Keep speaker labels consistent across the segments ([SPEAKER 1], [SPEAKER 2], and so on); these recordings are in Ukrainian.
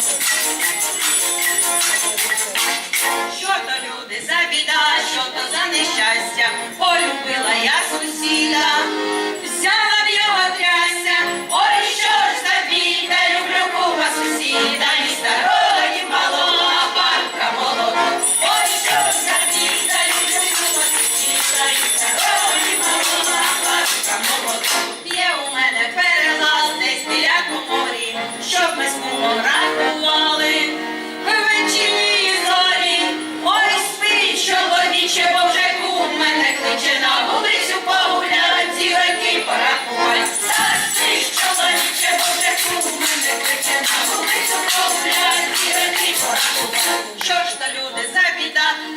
[SPEAKER 1] Що то люди за біда?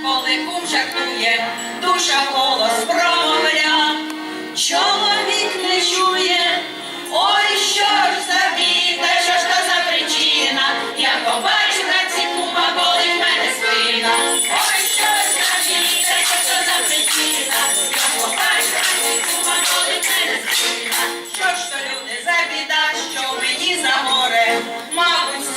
[SPEAKER 1] коли кум жартує, душа голос промовля, чоловік не чує, ой, що ж за біда, що ж то за причина, я побачу на ці кума, коли в мене спина, ой, що ж за біда, що ж то за причина, я побачу на ці кума, коли в мене спина, що ж то люди за біда, що мені за море, мабуть,